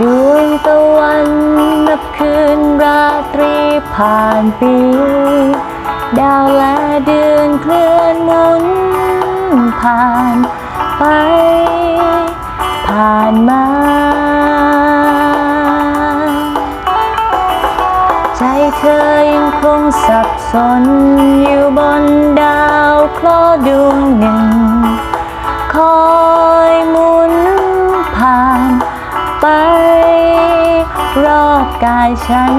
ดวงตะวันนับคืนราตรีผ่านปี ดาวและเดือนเคลื่อนหมุนผ่านไป ผ่านมา ใจเธอยังคงสับสนอยู่บนดาวเคราะห์ดวงหนึ่ง กายฉัน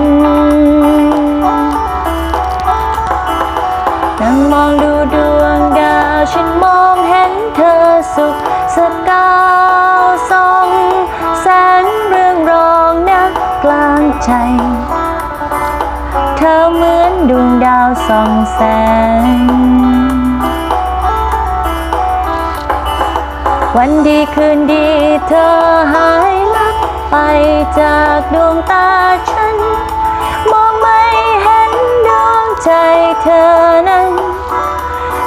นั่งมองดูดวงดาวฉันมองเห็นเธอสุขสกาวสองแสงเรื่องรองนักกลางใจ เธอเหมือนดวงดาวสองแสง วันดีคืนดีเธอหายล ไปจากดวงตาฉัน มองไม่เห็นดวงใจเธอนั้น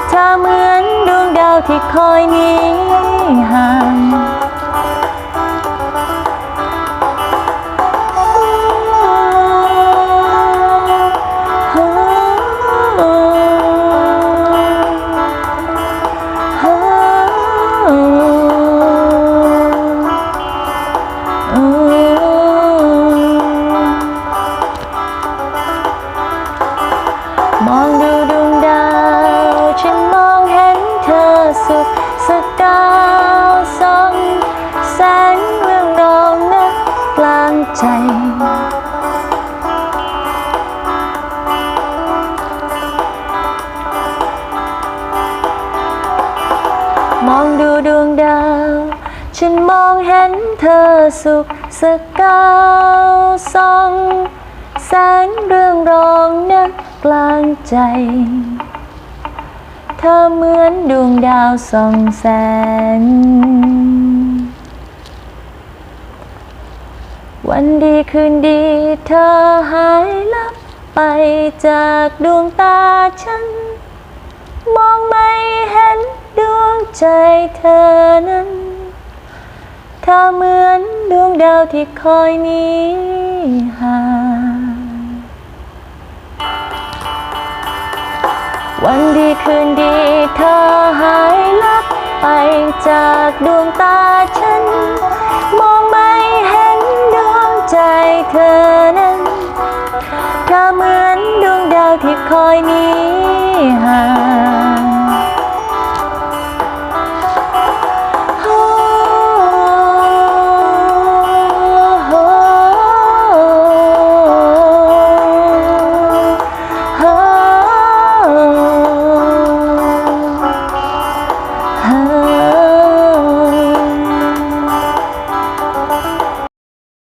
เธอเหมือนดวงดาวที่คอยหนีห่าง มองดูดวงดาว ฉันมองเห็นเธอสุขสกาวส่องแสงเรืองรองนักกลางใจ มองดูดวงดาว ฉันมองเห็นเธอสุขสกาวส่อง แสงเรื่องรองนักกลางใจ เธอเหมือนดวงดาวส่องแสง วันดีคืนดีเธอหายลับไปจากดวงตาฉัน มองไม่เห็นดวงใจเธอนั้นเธอเหมือนดวงดาวที่คอยหนี้ห่าง วันดีคืนดีเธอหายลับไปจากดวงตาฉัน มองไม่เห็นดวงใจเธอนั้น